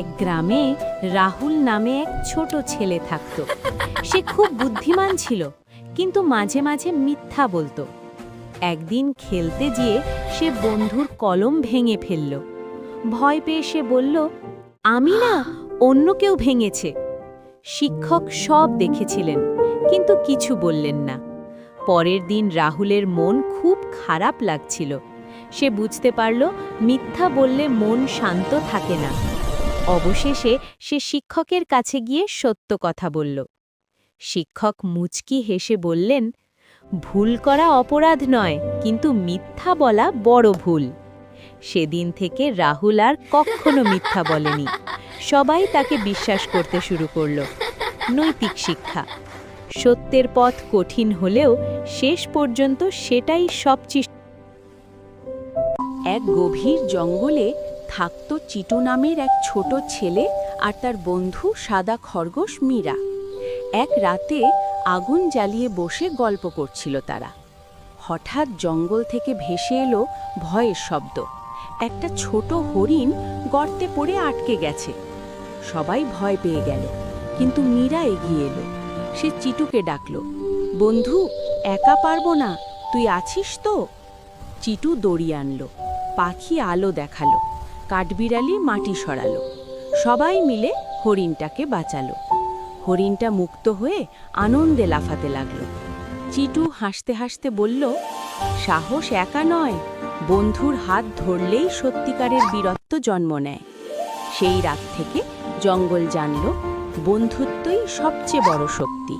এক গ্রামে রাহুল নামে এক ছোট ছেলে থাকত। সে খুব বুদ্ধিমান ছিল, কিন্তু মাঝে মাঝে মিথ্যা বলতো। একদিন খেলতে গিয়ে সে বন্ধুর কলম ভেঙে ফেলল। ভয় পেয়ে সে বলল, আমি না, অন্য কেউ ভেঙেছে। শিক্ষক সব দেখেছিলেন, কিন্তু কিছু বললেন না। পরের দিন রাহুলের মন খুব খারাপ লাগছিল। সে বুঝতে পারল, মিথ্যা বললে মন শান্ত থাকে না। অবশেষে সে শিক্ষকের কাছে গিয়ে সত্য কথা বলল। শিক্ষক মুচকি হেসে বললেন, ভুল করা অপরাধ নয়, কিন্তু মিথ্যা বলা বড় ভুল। সেদিন থেকে রাহুল আর কখনো মিথ্যা বলেনি। সবাই তাকে বিশ্বাস করতে শুরু করল। নৈতিক শিক্ষা। সত্যের পথ কঠিন হলেও শেষ পর্যন্ত সেটাই সবচেয়ে এক গভীর জঙ্গলে থাকত চিটু নামের এক ছোট ছেলে আর তার বন্ধু সাদা খরগোশ মীরা। এক রাতে আগুন জ্বালিয়ে বসে গল্প করছিল তারা। হঠাৎ জঙ্গল থেকে ভেসে এলো ভয়ের শব্দ। একটা ছোট হরিণ গর্তে পড়ে আটকে গেছে। সবাই ভয় পেয়ে গেল, কিন্তু মীরা এগিয়ে এলো। সে চিটুকে ডাকল, বন্ধু, একা পারব না, তুই আছিস তো? চিটু দড়ি আনলো, পাখি আলো দেখাল। কাঠবিড়ালি মাটি সরালো। সবাই মিলে হরিণটাকে বাঁচালো। হরিণটা মুক্ত হয়ে আনন্দে লাফাতে লাগল। চিটু হাসতে হাসতে বলল, সাহস একা নয়, বন্ধুর হাত ধরলেই সত্যিকারের বীরত্ব জন্ম নেয়। সেই রাত থেকে জঙ্গল জানল, বন্ধুত্বই সবচেয়ে বড় শক্তি।